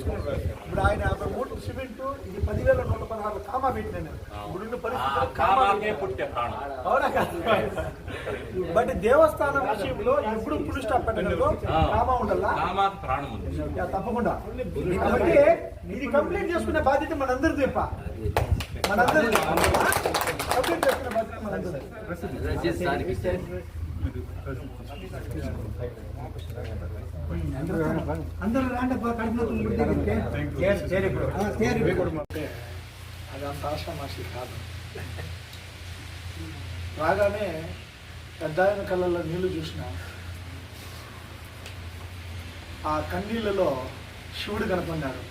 ఇప్పుడు ఆయన యాభై మూటలు సిమెంట్ ఇది పదివేల నూట పదహారు కామా పెట్టినా నేను. ఇప్పుడున్న పరిస్థితుల్లో కామా కామాకే పెట్టినా. పుట్టే ప్రాణం. అవునా కాదా? బట్ దేవస్థానం విషయంలో ఎప్పుడు పుడు స్టాప్ పెట్టడంలో కామా ఉండాలా? తప్పకుండా. కాబట్టి ఇది కంప్లీట్ చేసుకునే బాధ్యత మనందరిది తప్ప మనందరిది కంప్లీట్ చేసుకునే బాధ్యత మనందరిది అందరూ రాండి కాదు. రాగానే పెద్ద ఆయన కళ్ళల్లో నీళ్ళు చూసిన ఆ కన్నీళ్ళలో శివుడు కనపడినాడు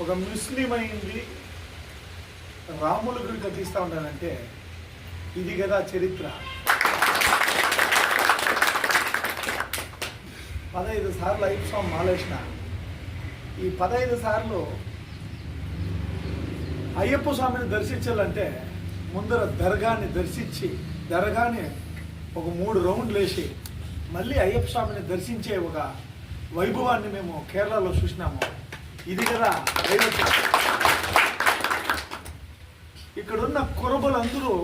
ఒక ముస్లిం అయింది రాముల గుడి కట్టిస్తా ఉన్నానంటే ఇది కదా చరిత్ర. పదహైదు సార్లు ఐదు స్వామి మాలేసిన. ఈ పదహైదు సార్లు అయ్యప్ప స్వామిని దర్శించాలంటే ముందర దర్గాని దర్శించి దర్గాని ఒక మూడు రౌండ్లు వేసి మళ్ళీ అయ్యప్ప స్వామిని దర్శించే ఒక వైభవాన్ని మేము కేరళలో చూసినాము. ఇది కదా దైవత్వం. ఇక్కడున్న కురబలందరూ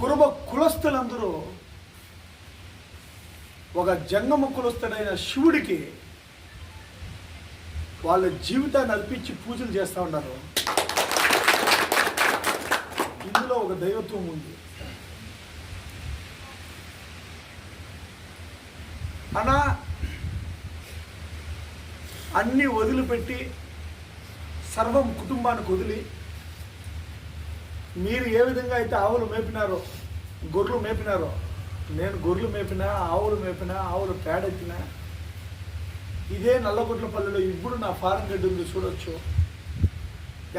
కురబ కులస్తులందరూ ఒక జంగమ శివుడికి వాళ్ళ జీవితాన్ని అర్పించి పూజలు చేస్తూ ఉన్నారు. ఇందులో ఒక దైవత్వం ఉంది. అనా అన్ని వదిలిపెట్టి సర్వం కుటుంబానికి వదిలి మీరు ఏ విధంగా అయితే ఆవులు మేపినారో గొర్రెలు మేపినారో నేను గొర్రెలు మేపినా ఆవులు మేపినా ఆవులు పేడెత్తినా ఇదే నల్లగొట్లపల్లిలో ఇప్పుడు నా ఫారం గడ్డి ఉంది చూడొచ్చు.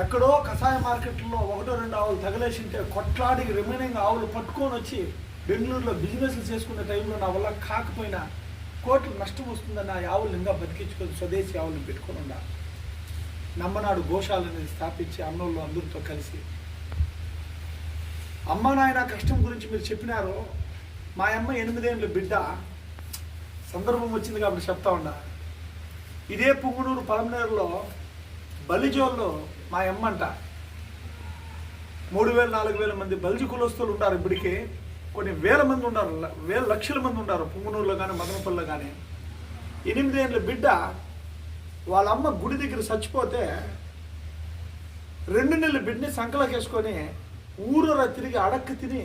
ఎక్కడో కషాయ మార్కెట్లో ఒకటో రెండు ఆవులు తగలేసింటే కొట్లాడి రిమైనింగ్ ఆవులు పట్టుకొని వచ్చి బెంగళూరులో బిజినెస్లు చేసుకునే టైంలో నా వల్ల కాకపోయినా కోట్లు నష్టం వస్తుందని ఆ ఆవులు ఇంకా బతికించుకొని స్వదేశీ ఆవులను పెట్టుకొని ఉండాలి నమ్మనాడు గోశాలని స్థాపించి అన్నోళ్ళు అందరితో కలిసి. అమ్మ నాయన కష్టం గురించి మీరు చెప్పినారు మా అమ్మ ఎనిమిదేళ్ళ బిడ్డ. సందర్భం వచ్చింది కాబట్టి చెప్తా ఉండా ఇదే పుంగునూరు పలమనేరులో బలిజోల్లో మా అమ్మ అంట మూడు వేల నాలుగు వేల మంది బలిజి కులస్తులు ఉన్నారు ఇప్పటికే. కొన్ని వేల మంది ఉన్నారు ల- వేల లక్షల మంది ఉన్నారు పుంగునూరులో కానీ మదనపల్లిలో కానీ ఎనిమిదేళ్ళ బిడ్డ వాళ్ళ అమ్మ గుడి దగ్గర చచ్చిపోతే రెండు నెలల బిడ్డని సంకలకేసుకొని ఊరూర తిరిగి అడక్కి తిని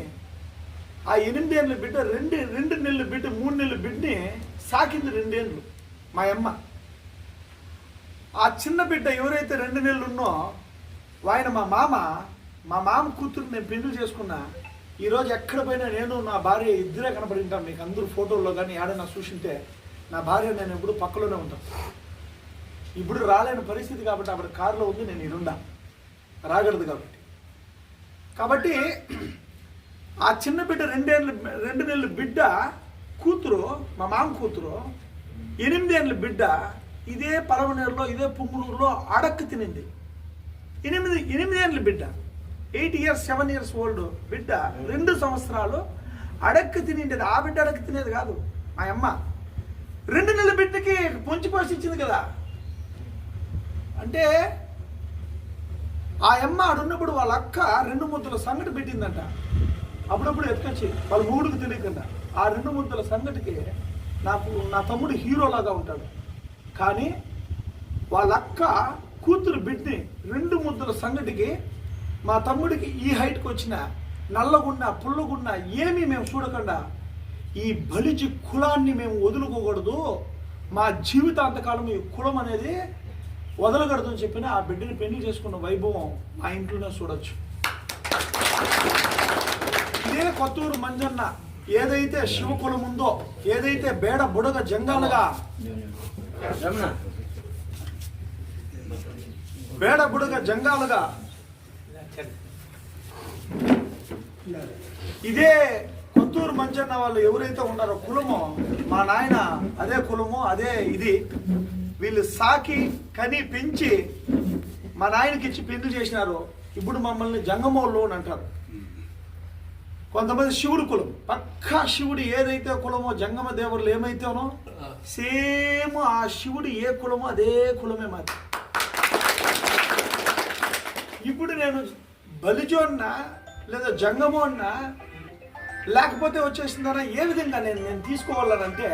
ఆ ఎనిమిదేళ్ళ బిడ్డ రెండు రెండు నెలల బిడ్డ మూడు నెలల బిడ్డని సాకింది రెండేళ్ళు మా అమ్మ. ఆ చిన్న బిడ్డ ఎవరైతే రెండు నెలలు ఉన్నో ఆయన మా మామ మా మామ కూతురు నేను పెళ్ళి చేసుకున్నా. ఈరోజు ఎక్కడ పోయినా నేను నా భార్య ఇద్దరే కనబడి ఉంటాం మీకు అందరూ ఫోటోల్లో కానీ ఏడైనా చూసింటే నా భార్య నేను ఎప్పుడు పక్కలోనే ఉంటాం. ఇప్పుడు రాలేని పరిస్థితి కాబట్టి అప్పుడు కారులో ఉంది నేను ఇరుండా రాగలదు కాబట్టి. కాబట్టి ఆ చిన్న బిడ్డ రెండేళ్ళ రెండు నెలల బిడ్డ కూతురు మా మామ కూతురు ఎనిమిదేళ్ళ బిడ్డ ఇదే పలవనేరులో ఇదే పుంగునూరులో అడక్కు తినింది. ఎనిమిది ఎనిమిదేళ్ళ బిడ్డ. Eight years seven years old బిడ్డ. రెండు సంవత్సరాలు అడక్కు తినిండేది ఆ బిడ్డ అడక్కు తినేది కాదు మా అమ్మ. రెండు నెలల బిడ్డకి పొంచి పోసి ఇచ్చింది కదా. అంటే ఆ అమ్మ ఆడున్నప్పుడు వాళ్ళ అక్క రెండు ముద్దల సంగటి పెట్టిందంట. అప్పుడప్పుడు ఎత్తుకొచ్చి వాళ్ళ మూడుకు తెలియకుండా ఆ రెండు ముద్దల సంగటికి నాకు నా తమ్ముడు హీరోలాగా ఉంటాడు. కానీ వాళ్ళ అక్క కూతురు బిడ్డని రెండు ముద్దల సంగటికి మా తమ్ముడికి ఈ హైట్కి వచ్చిన నల్లగున్నా పుల్లగున్నా ఏమీ మేము చూడకుండా ఈ బలిజి కులాన్ని మేము వదులుకోకూడదు. మా జీవితాంతకాలం ఈ కులం అనేది వదలకూడదు అని చెప్పిన ఆ బిడ్డని పెళ్ళి చేసుకున్న వైభవం మా ఇంట్లోనే చూడొచ్చు. ఇదే కొత్తూరు మంజన్న ఏదైతే శివకులం ఉందో ఏదైతే బేడ బుడగ జంగాలుగా బేడ బుడగ జంగాలుగా ఇదే కొత్తూరు మంజన్న వాళ్ళు ఎవరైతే ఉన్నారో కులమో మా నాయన అదే కులము అదే ఇది. వీళ్ళు సాకి కని పెంచి మా నాయనకి ఇచ్చి పెళ్ళి చేసినారు. ఇప్పుడు మమ్మల్ని జంగమోళ్ళు అని అంటారు. కొంతమంది శివుడు కులం. పక్కా శివుడు ఏదైతే కులమో జంగమ దేవుళ్ళు ఏమైతేనో సేమ్ ఆ శివుడు ఏ కులమో అదే కులమే మాది. ఇప్పుడు నేను బలిజోన్నా లేదా జంగమో అన్నా లేకపోతే వచ్చేసిందనా ఏ విధంగా నేను నేను తీసుకోవాలనంటే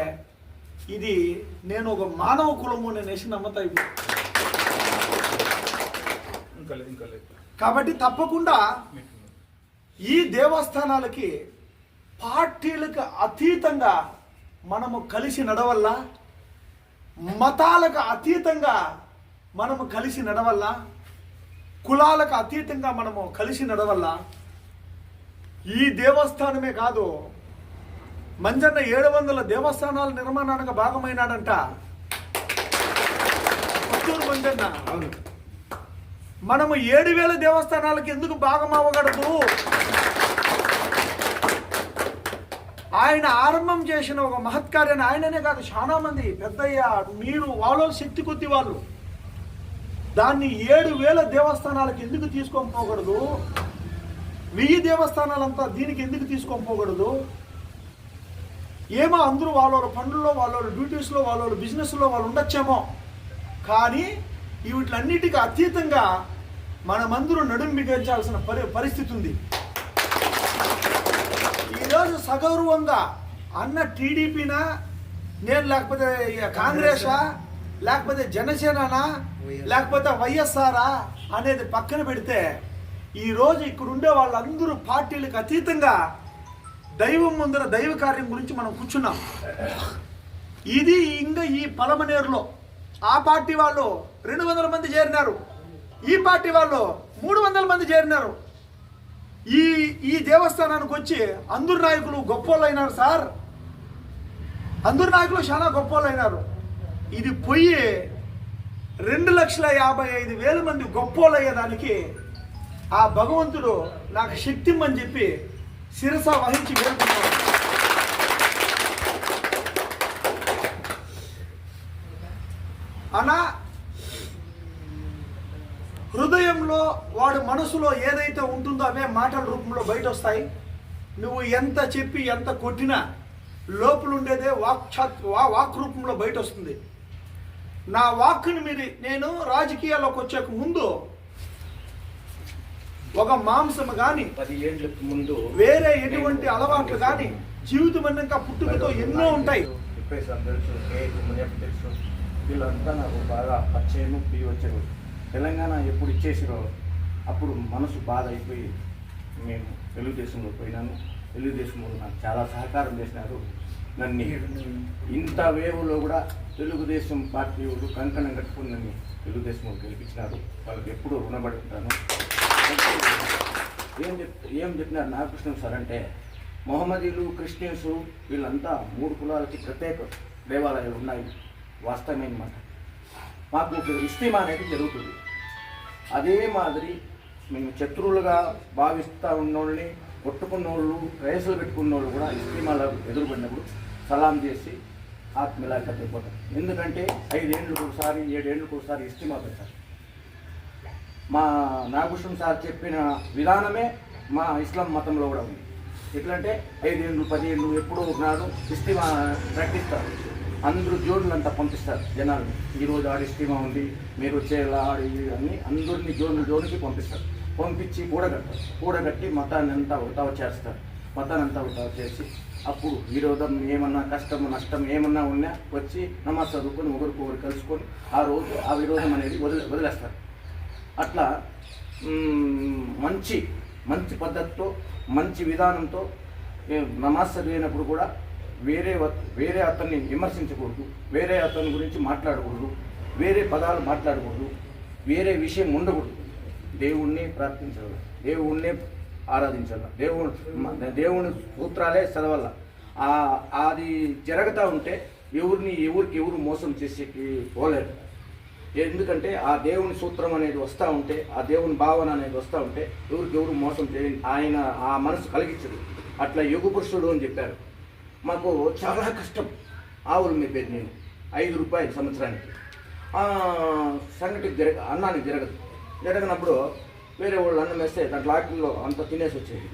ఇది నేను ఒక మానవ కులము నేను వేసి నమ్మతా ఇప్పుడు. కాబట్టి తప్పకుండా ఈ దేవస్థానాలకి పార్టీలకు అతీతంగా మనము కలిసి నడవల్ల? మతాలకు అతీతంగా మనము కలిసి నడవల్ల? కులాలకు అతీతంగా మనము కలిసి నడవల్ల? ఈ దేవస్థానమే కాదు మంజన్న ఏడు వందల దేవస్థానాల నిర్మాణానికి భాగమైనాడంట. పుత్తూరు మంజన్న. మనము ఏడు వేల దేవస్థానాలకు ఎందుకు భాగం అవ్వకూడదు ఆయన ఆరంభం చేసిన ఒక మహత్కార్యాన్ని ఆయననే కాదు చాలా మంది పెద్దయ్య మీరు వాళ్ళ శక్తి కొద్ది వాళ్ళు. దాన్ని ఏడు వేల దేవస్థానాలకు ఎందుకు తీసుకొని పోకూడదు? వెయ్యి దేవస్థానాలంతా దీనికి ఎందుకు తీసుకొని పోకూడదు? ఏమో అందరూ వాళ్ళ పనుల్లో వాళ్ళ డ్యూటీస్లో వాళ్ళ బిజినెస్లో వాళ్ళు ఉండొచ్చేమో. కానీ వీటిలన్నిటికీ అతీతంగా మనమందరూ నడుం బిగించాల్సిన పరి పరిస్థితి ఉంది. ఈరోజు సగౌరవంగా అన్న టీడీపీనా? నేను లేకపోతే ఇక కాంగ్రెసా? లేకపోతే జనసేననా? లేకపోతే వైఎస్ఆరా? అనేది పక్కన పెడితే ఈరోజు ఇక్కడ ఉండే వాళ్ళందరూ పార్టీలకు అతీతంగా దైవం ముందర దైవ కార్యం గురించి మనం కూర్చున్నాం. ఇది ఇంకా ఈ పలమనేరులో. ఆ పార్టీ వాళ్ళు రెండు వందల మంది చేరినారు. ఈ పార్టీ వాళ్ళు మూడు వందల మంది చేరినారు. ఈ ఈ దేవస్థానానికి వచ్చి అందరు నాయకులు గొప్పోళ్ళు అయినారు సార్. అందరు నాయకులు చాలా గొప్పోళ్ళు అయినారు ఇది పోయి రెండు లక్షల యాభై ఐదు వేల మంది గొప్పోళ్ళు అయ్యేదానికి ఆ భగవంతుడు నాకు శక్తి చెప్పి శిరస వహించి వేడుకున్నాడు అనా హృదయంలో వాడు మనసులో ఏదైతే ఉంటుందో అవే మాటల రూపంలో బయట వస్తాయి నువ్వు ఎంత చెప్పి ఎంత కొట్టినా లోపల ఉండేదే వాక్ వా వాక్ రూపంలో బయట వస్తుంది నా వాక్కుని మీరు నేను రాజకీయాల్లోకి వచ్చేక ముందు ఒక మాంసం కానీ పది ఏళ్ళకి ముందు వేరే ఎటువంటి అలవాట్లు కానీ జీవితం అన్నాక పుట్టుకతో ఎన్నో ఉంటాయి. తెలుసు? వీళ్ళంతా నాకు బాగా పరిచయం పి వచ్చారు తెలంగాణ ఎప్పుడు ఇచ్చేసిరో అప్పుడు మనసు బాధ అయిపోయి నేను తెలుగుదేశంలో పోయినాను. తెలుగుదేశంలో నాకు చాలా సహకారం చేసినారు నన్ను. ఇంత వేవులో కూడా తెలుగుదేశం పార్టీ వాళ్ళు కంకణం కట్టుకుని నన్ను తెలుగుదేశంలో గెలిపించినారు. వాళ్ళకి ఎప్పుడూ రుణపడి ఉంటాను ఏం చెప్ ఏం చెప్పినారు నాగకృష్ణ సార్ అంటే మొహమ్మదీలు క్రిస్టియన్స్ వీళ్ళంతా మూడు కులాలకి ప్రత్యేక దేవాలయాలు ఉన్నాయి. వాస్తవమైన మాట మాకు ఒక ఇస్తిమా అనేది జరుగుతుంది. అదే మాదిరి మేము శత్రువులుగా భావిస్తూ ఉన్నోళ్ళని కొట్టుకున్న వాళ్ళు రేసులు పెట్టుకున్న వాళ్ళు కూడా ఇస్తిమాల ఎదురుపడినప్పుడు సలాం చేసి ఆత్మీలాగా అయిపోతారు ఎందుకంటే ఐదేళ్ళకు ఒకసారి ఏడేళ్ళకు ఒకసారి ఇస్తిమా పెడతారు మా నాగభూషణ్ సార్ చెప్పిన విధానమే మా ఇస్లాం మతంలో కూడా ఉంది. ఎట్లంటే ఐదేళ్ళు పదిహేళ్ళు ఎప్పుడో ఒకనాడు ఇస్తిమా ప్రకటిస్తారు. అందరూ జోన్లు అంతా పంపిస్తారు. జనాలు ఈరోజు ఆడి ఇస్తిమా ఉంది మీరు వచ్చేలా ఆడి అన్ని అందరినీ జోన్లు జోన్కి పంపిస్తారు. పంపించి కూడగట్టారు. కూడగట్టి మతాన్ని అంతా ఉతావ చేస్తారు. మతాన్ని అంతా ఉతావ చేసి అప్పుడు విరోధం ఏమన్నా కష్టం నష్టం ఏమన్నా ఉన్నా వచ్చి నమాజ్ చదువుకొని ఒకరికొకరు కలుసుకొని ఆ రోజు ఆ విరోధం అనేది వదిలే వదిలేస్తారు. అట్లా మంచి మంచి పద్ధతితో మంచి విధానంతో నమాజ్ చదివినప్పుడు కూడా వేరే వ- వేరే అతన్ని విమర్శించకూడదు వేరే అతని గురించి మాట్లాడకూడదు వేరే పదాలు మాట్లాడకూడదు వేరే విషయం ఉండకూడదు. దేవుణ్ణి ప్రార్థించాలి దేవుణ్ణి ఆరాధించాలి దేవుడు దేవుని సూత్రాలే చదవాల. అది జరగతా ఉంటే ఎవరిని ఎవరికి ఎవరు మోసం చేసేకి పోలేరు. ఎందుకంటే ఆ దేవుని సూత్రం అనేది వస్తూ ఉంటే ఆ దేవుని భావన అనేది వస్తూ ఉంటే ఎవరికి ఎవరు మోసం చేయండి ఆయన ఆ మనసు కలిగించదు. అట్లా యుగ పురుషుడు అని చెప్పారు. మాకు చాలా కష్టం. ఆవులు మేపేది నేను. ఐదు రూపాయలు సంవత్సరానికి. సంగటికి జరగ అన్నానికి జరగదు. జరగనప్పుడు వేరే వాళ్ళు అన్నం వేస్తే దాంట్లో ఆకుల్లో అంత తినేసి వచ్చేది.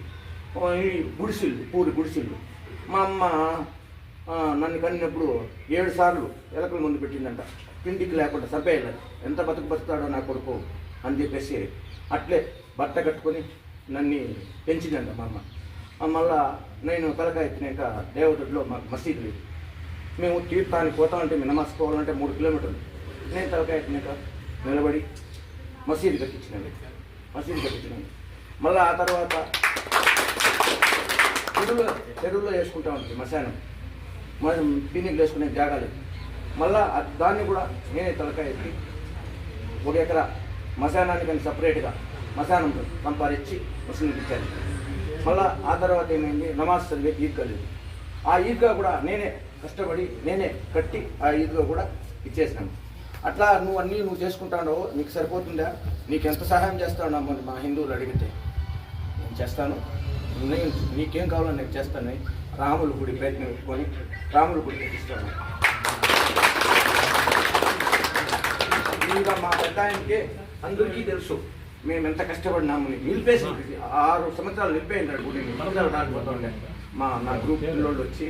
ఈ గుడిసిళ్ళు పూరి గుడిసిళ్ళు. మా అమ్మ నన్ను కన్నప్పుడు ఏడు సార్లు ఎలకల ముందు పెట్టిందంట. తిండికి లేకుండా సబ్బేయాలి ఎంత బతుకు బతుకుతాడో నా కొడుకు అని చెప్పేసి అట్లే బట్ట కట్టుకొని నన్ను పెంచిందంట మా అమ్మ. మళ్ళా నేను తలకాయ ఎత్తినాక దేవతలో మాకు మసీదు లేదు. మేము తీర్థానికి పోతామంటే మీ పోవాలంటే మూడు కిలోమీటర్లు. నేను తలకాయ ఎత్తినాక నిలబడి మసీదు కట్టించినాను. మసీదు కట్టించినాను. మళ్ళీ ఆ తర్వాత చెరువులో చెరువులో వేసుకుంటా ఉంటుంది మశానం. మనం పిన్నికి వేసుకునే జాగాలు. మళ్ళా దాన్ని కూడా నేనే తలకాయ ఎత్తి ఒక ఎకరా మశానానికి సపరేట్గా మశానం సంపాదించి ముస్లింకి ఇచ్చాను మళ్ళా ఆ తర్వాత ఏమైంది? నమాజ్ చదివే ఈద్గా లేదు. ఆ ఈద్గా కూడా నేనే కష్టపడి నేనే కట్టి ఆ ఈద్గా కూడా ఇచ్చేసినాను అట్లా నువ్వు అన్నీ నువ్వు చేసుకుంటాడో నీకు సరిపోతుందా? నీకు ఎంత సహాయం చేస్తాడో మరి మా హిందువులు అడిగితే. నేను చేస్తాను. నేను నీకేం కావాలో నేను చేస్తాను. రాముల గుడి ప్రయత్నం పెట్టుకొని రాముల గుడి ఇస్తాను ఇంకా మా పెద్ద ఆయనకి అందరికీ తెలుసు. మేము ఎంత కష్టపడినామని నిలిపేసి ఆరు సంవత్సరాలు నిలిపేయండి గుడి సంవత్సరాలు రాకపోతుండే మా నా గ్రూప్ పిల్లోళ్ళు వచ్చి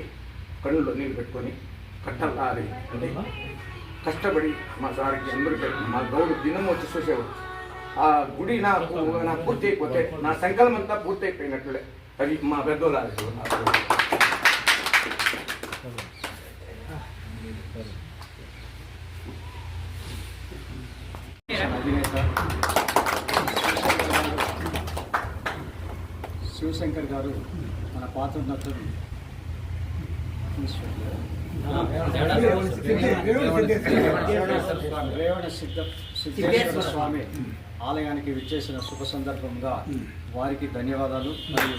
కళ్ళులో నీళ్ళు పెట్టుకొని కట్టలు ఆరి అంటే కష్టపడి మా సార్కి అందరికీ మా గౌడు దినం వచ్చి చూసేవాడు. ఆ గుడి నాకు నాకు పూర్తి అయిపోతే నా సంకల్పం అంతా పూర్తి అయిపోయినట్లే అది మా పెద్దోళ్ళు అధినేత శివశంకర్ గారు మన పాత్ర నచ్చదు రేవణ సిద్ధ సిద్ధేశ్వర స్వామి ఆలయానికి విచ్చేసిన శుభ సందర్భంగా వారికి ధన్యవాదాలు మరియు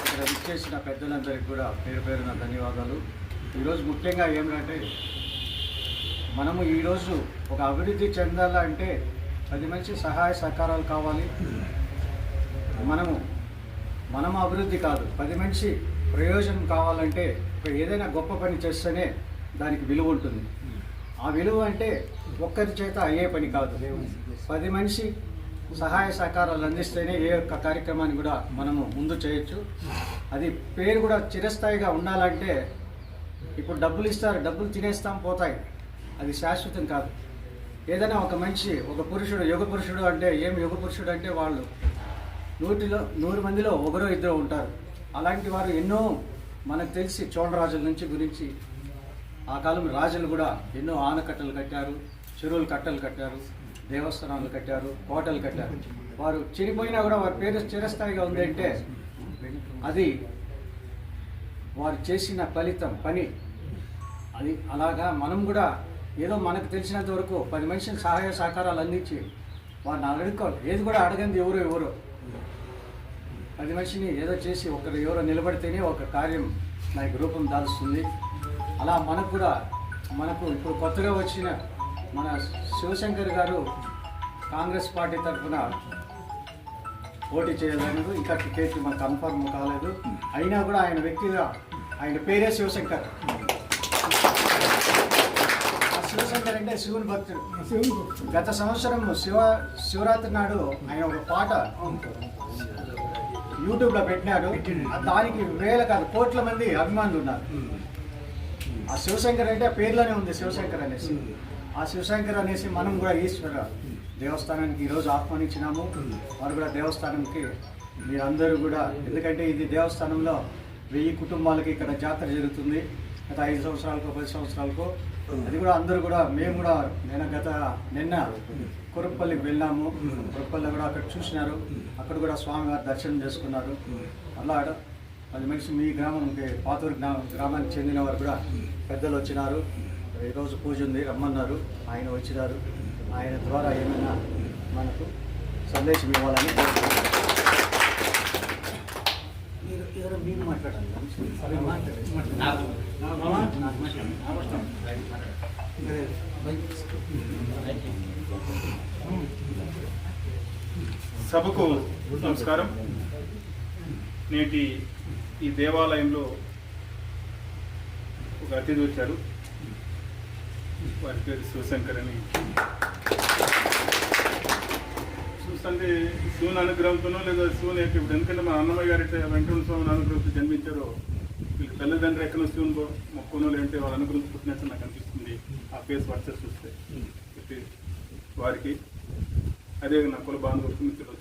ఇక్కడ విచ్చేసిన పెద్దలందరికీ కూడా పేరు పేరున ధన్యవాదాలు. ఈరోజు ముఖ్యంగా ఏమిటంటే మనము ఈరోజు ఒక అభివృద్ధి చెందాలంటే పది మంచి సహాయ సహకారాలు కావాలి. మనము మనం అభివృద్ధి కాదు. పది మనిషి ప్రయోజనం కావాలంటే ఏదైనా గొప్ప పని చేస్తేనే దానికి విలువ ఉంటుంది. ఆ విలువ అంటే ఒక్కరి చేత అయ్యే పని కాదు. పది మనిషి సహాయ సహకారాలు అందిస్తేనే ఏ ఒక్క కార్యక్రమాన్ని కూడా మనము ముందు చేయొచ్చు. అది పేరు కూడా చిరస్థాయిగా ఉండాలంటే ఇప్పుడు డబ్బులు ఇస్తారు డబ్బులు తినేస్తాం పోతాయి. అది శాశ్వతం కాదు. ఏదైనా ఒక మనిషి ఒక పురుషుడు యుగ పురుషుడు అంటే ఏం? యుగ పురుషుడు అంటే వాళ్ళు. నూటిలో నూరు మందిలో ఒకరో ఇద్దరు ఉంటారు. అలాంటి వారు ఎన్నో మనకు తెలిసి చోళరాజుల నుంచి గురించి ఆ కాలం రాజులు కూడా ఎన్నో ఆనకట్టలు కట్టారు చెరువులు కట్టలు కట్టారు దేవస్థానాలు కట్టారు కోటలు కట్టారు. వారు చనిపోయినా కూడా వారి పేరు చిరస్థాయిగా ఉంది అంటే అది వారు చేసిన ఫలితం పని. అది అలాగా మనం కూడా ఏదో మనకు తెలిసినంత వరకు పది మనిషిని సహాయ సహకారాలు అందించి వారిని అడుక్కోవాలి. ఏది కూడా అడగంది ఎవరు ఎవరు. పది మనిషిని ఏదో చేసి ఒకరు ఎవరో నిలబడితేనే ఒక కార్యం నాకు రూపం దాల్స్తుంది. అలా మనకు కూడా మనకు ఇప్పుడు కొత్తగా వచ్చిన మన శివశంకర్ గారు కాంగ్రెస్ పార్టీ తరఫున పోటీ చేయలేదు ఇంకా టికెట్ మనకు కన్ఫర్మ్ కాలేదు. అయినా కూడా ఆయన వ్యక్తిగా ఆయన పేరే శివశంకర్. శివశంకర్ అంటే శివుని భక్తుడు. గత సంవత్సరం శివ శివరాత్రి నాడు ఆయన ఒక పాట యూట్యూబ్లో పెట్టినాడు. దానికి వేల కాదు కోట్ల మంది అభిమానులు ఉన్నారు. ఆ శివశంకర్ అంటే పేర్లోనే ఉంది శివశంకర్ అనేసి. ఆ శివశంకర్ అనేసి మనం కూడా ఈశ్వర దేవస్థానానికి ఈరోజు ఆహ్వానించినాము. వారు కూడా దేవస్థానంకి మీరందరూ కూడా ఎందుకంటే ఇది దేవస్థానంలో వెయ్యి కుటుంబాలకి ఇక్కడ జాతర జరుగుతుంది. గత ఐదు సంవత్సరాలకు పది సంవత్సరాలకు అది కూడా అందరూ కూడా మేము కూడా నేను గత నిన్న కురుప్పల్లికి వెళ్ళాము. కురుప్పల్లి కూడా అక్కడ చూసినారు. అక్కడ కూడా స్వామివారి దర్శనం చేసుకున్నారు. అలా పది మనిషి మీ గ్రామంకి పాతూరు గ్రా- గ్రామానికి చెందిన వారు కూడా పెద్దలు వచ్చినారు. ఈరోజు పూజ ఉంది రమ్మన్నారు. ఆయన వచ్చినారు. ఆయన ద్వారా ఏమైనా మనకు సందేశం ఇవ్వాలని మీరు ఎవరో మీరు మాట్లాడాలి సభకు నమస్కారం. నేటి ఈ దేవాలయంలో ఒక అతిథి వచ్చారు. వారి పేరు శివశంకర్ అని. చూస్తుంది శివుని అనుగ్రహంతోనో లేదా శివుని యొక్క ఇప్పుడు ఎందుకంటే మా అన్నమయ్య గారి వెంకటరమణ స్వామి అనుగ్రహంతో జన్మించారో వీళ్ళ తల్లిదండ్రులు ఎక్కడ శివుని ఉందో మొక్కనో లేదంటే వాళ్ళ అనుగురించి పుట్టినట్టు నాకు అనిపిస్తుంది. ఆ ఫేస్ వర్సెస్ చూస్తే. వారికి అదే నా కుల బాంధవులకు మిత్రులు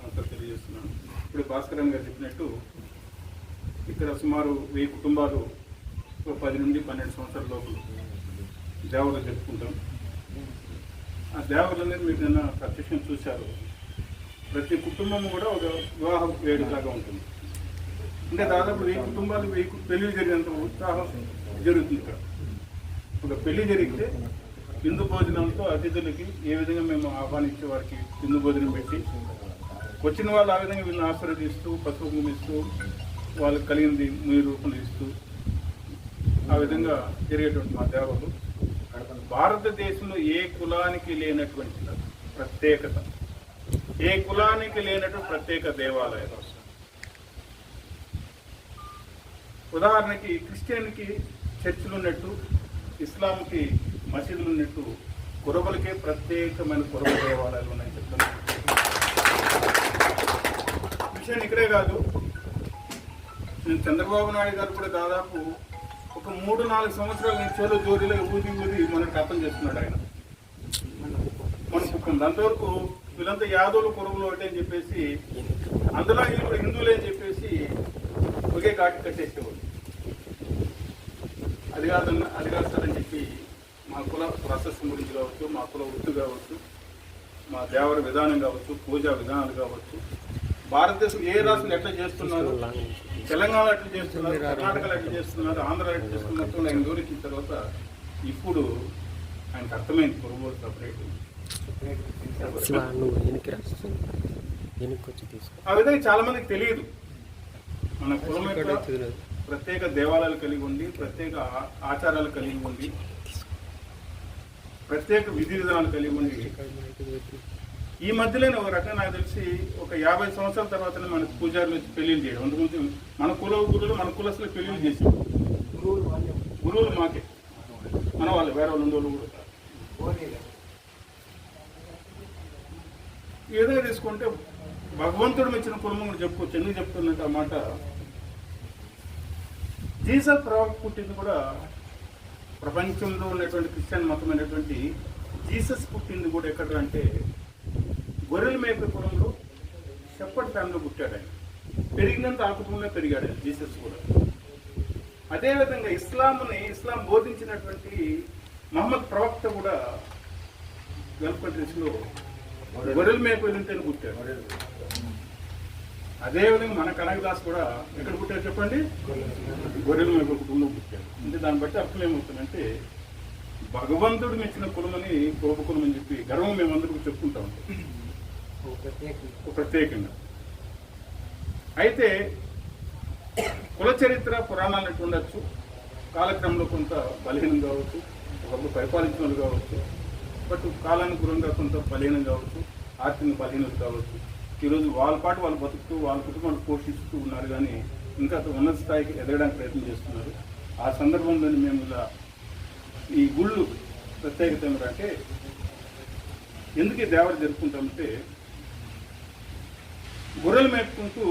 నమస్కారం తెలియజేస్తున్నాను. ఇప్పుడు భాస్కరన్ గారు చెప్పినట్టు ఇక్కడ సుమారు వెయ్యి కుటుంబాలు ఒక పది నుండి పన్నెండు సంవత్సరాల లోపు దేవతలు జరుపుకుంటాం. ఆ దేవతలనేది మీరు నిన్న ప్రత్యక్షం చూశారు. ప్రతి కుటుంబం కూడా ఒక వివాహ వేడుకలాగా ఉంటుంది. ఇంకా దాదాపు వెయ్యి కుటుంబాలు వెయ్యి పెళ్ళి జరిగినంత ఉత్సాహం జరుగుతుంది ఇక్కడ. ఒక పెళ్ళి జరిగితే విందు భోజనంతో అతిథులకి ఏ విధంగా మేము ఆహ్వానించే వారికి విందు భోజనం పెట్టి వచ్చిన వాళ్ళు ఆ విధంగా వీళ్ళని ఆశీర్వదిస్తూ పసుపు కుంకుమిస్తూ వాళ్ళకి కలిగింది మీ రూపంలో ఇస్తూ ఆ విధంగా జరిగేటువంటి మా దేవతలు. భారతదేశంలో ఏ కులానికి లేనటువంటి ప్రత్యేకత ఏ కులానికి లేనటువంటి ప్రత్యేక దేవాలయాలు. ఉదాహరణకి క్రిస్టియన్కి చర్చిలు ఉన్నట్టు ఇస్లాంకి మసీదులు ఉన్నట్టు కురబలకే ప్రత్యేకమైన కురబ దేవాలయాలు ఉన్నాయని చెప్తున్నాను విషయం ఇక్కడే కాదు. నేను చంద్రబాబు నాయుడు గారు కూడా దాదాపు ఒక మూడు నాలుగు సంవత్సరాల నుంచి చేలో జోడీలో ఊది ఊది మనకు అర్థం చేస్తున్నాడు ఆయన. మన అంతవరకు వీళ్ళంతా యాదవులు కురువులు ఒకటే అని చెప్పేసి అందులో వీళ్ళు హిందువులే అని చెప్పేసి ఒకే ఘాటు కట్టేసేవాళ్ళు అది అది కాదు సార్ అని చెప్పి మా కుల ప్రాసెస్ గురించి కావచ్చు మా కుల వృత్తి కావచ్చు మా దేవర విధానం కావచ్చు పూజా విధానాలు కావచ్చు. భారతదేశం ఏ రాష్ట్రం ఎట్లా చేస్తున్నారు? తెలంగాణ ఎట్లా చేస్తున్నారు? కర్ణాటకలో ఎట్లా చేస్తున్నారు? ఆంధ్ర ఎట్లా చేస్తున్నారు? ఆయన వివరించిన తర్వాత ఇప్పుడు ఆయనకు అర్థమైంది పొరుగుబోతు సపరేట్ ఆ విధంగా చాలా మందికి తెలియదు. మన కులం ప్రత్యేక దేవాలయాలు కలిగి ఉండి ప్రత్యేక ఆచారాలు కలిగి ఉండి ప్రత్యేక విధి విధానాలు కలిగి ఉండి ఈ మధ్యలోనే ఒక రకంగా నాకు తెలిసి ఒక యాభై సంవత్సరాల తర్వాతనే మన పూజారులు వచ్చి పెళ్ళిళ్ళు చేయడం. అందుకు మన కుల గురువులు మన కులస్తులు పెళ్ళిళ్ళు చేసాం గురువులు మాకే. మన వాళ్ళు వేరే వాళ్ళు ఉండేవాళ్ళు కూడా ఏదో తీసుకుంటే భగవంతుడు ఇచ్చిన కుటుంబం కూడా చెప్పుకోవచ్చు. ఎందుకు చెప్తున్నట్టు ఆ మాట జీసస్ ప్రభు పుట్టింది కూడా ప్రపంచంలో ఉన్నటువంటి క్రిస్టియన్ మతమైనటువంటి జీసస్ పుట్టింది కూడా ఎక్కడ అంటే గొర్రెల మేకపురంలో చెప్పటి ఫ్యామిలీలో పుట్టాడు ఆయన. పెరిగినంత ఆ కుటుంబంలో పెరిగాడు ఆయన జీసస్ కూడా. అదేవిధంగా ఇస్లాంని ఇస్లాం బోధించినటువంటి మహమ్మద్ ప్రవక్త కూడా గల్ఫ్ కంట్రీస్లో గొర్రెల మేక ఉంటేనే పుట్టాడు. అదేవిధంగా మన కనకదాస్ కూడా ఎక్కడ పుట్టారు చెప్పండి? గొర్రెల మేక కుటుంబంలో పుట్టాడు అంటే దాన్ని బట్టి అర్థం ఏమవుతుందంటే భగవంతుడు మెచ్చిన కులమని గోప కులం అని చెప్పి గర్వం మేమందరికీ చెప్పుకుంటా. ఉంటాం ప్రత్యేకంగా. అయితే కుల చరిత్ర పురాణాలు ఎట్లా ఉండొచ్చు? కాలక్రమంలో కొంత బలహీనం కావచ్చు ఒకప్పుడు పరిపాలించిన వాళ్ళు కావచ్చు బట్ కాలానుగుణంగా కొంత బలహీనం కావచ్చు ఆర్థిక బలహీనత కావచ్చు. ఈరోజు వాళ్ళ పాటు వాళ్ళు బతుకుతూ వాళ్ళ కుటుంబాన్ని పోషిస్తూ ఉన్నారు కానీ ఇంకా ఉన్నత స్థాయికి ఎదగడానికి ప్రయత్నం చేస్తున్నారు. ఆ సందర్భంలో మేము ఇలా ఈ గుళ్ళు ప్రత్యేకత ఏమిటంటే ఎందుకు దేవత జరుపుకుంటామంటే గొర్రెలు మేపుకుంటూ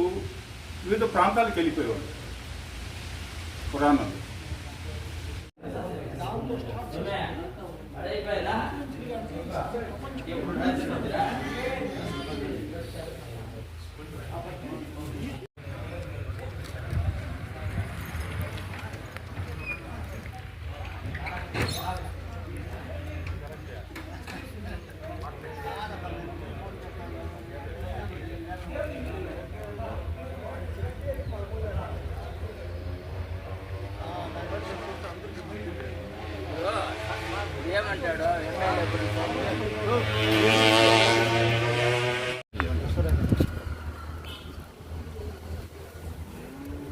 వివిధ ప్రాంతాలకు వెళ్ళిపోయేవాళ్ళు పురాణాలు. How about you?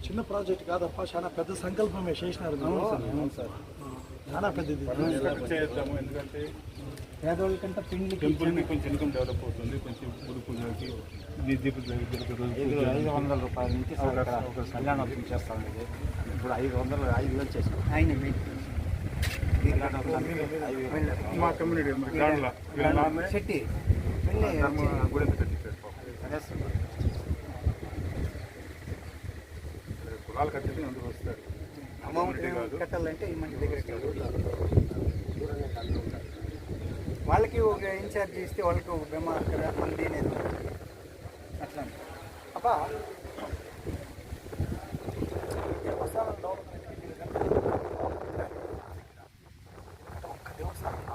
ఒక చిన్న ప్రాజెక్ట్ కాదప్ప చాలా పెద్ద సంకల్పమే చేసినారు. చాలా పెద్దది. చేద్దాము ఎందుకంటే పేదవాళ్ళకంటే పిండి కొంచెం ఇన్కమ్ డెవలప్ అవుతుంది కొంచెం గుడి పూజలకి ఐదు వందల రూపాయల నుంచి ఇక్కడ కళ్యాణోత్సవం చేస్తా ఉండేది ఇప్పుడు ఐదు వందలు ఐదు వేలు చేసాం ఆయన మా కమ్యూనిటీ శెట్టి గుడి కులాలు కట్టించి అందుకు వస్తారు. అమౌంట్. కట్టాలంటే ఈ దగ్గర వాళ్ళకి ఒక ఇన్ఛార్జ్ ఇస్తే వాళ్ళకి ఒక బెమ్మ అక్కడ మంది అనేది అట్లా. అబ్బా ఉంటే ఎంత టైం కాదు. అన్ని దేవస్థానం మన సంబంధం లేదు, లేదు, నేను అనడం ఏమంటే నేను అనడం ఏమంటే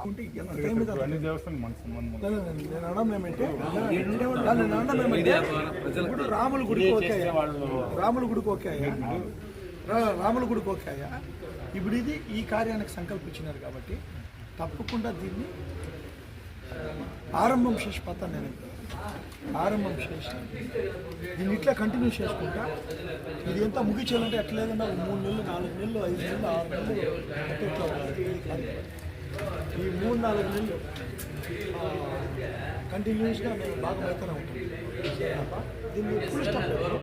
ఇప్పుడు రాముల గుడికి ఓకే రాముల గుడికి ఓకే రాముల గుడికి ఓకే. ఇప్పుడు ఇది ఈ కార్యానికి సంకల్పించినారు కాబట్టి తప్పకుండా దీన్ని ఆరంభం చేసి పోతాను నేను ఆరంభం చేసి దీన్ని ఇట్లా కంటిన్యూ చేసుకుంటా. ఇది ఎంత ముగించాలంటే ఎట్లా లేదన్నా ఒక మూడు నెలలు నాలుగు నెలలు ఐదు నెలలు ఆరు నెలలు అట్లా ఈ మూడు నాలుగు నెలలు కంటిన్యూస్గా మేము భాగం అవుతూనే ఉంటాం దీన్ని ఫుల్ స్టాప్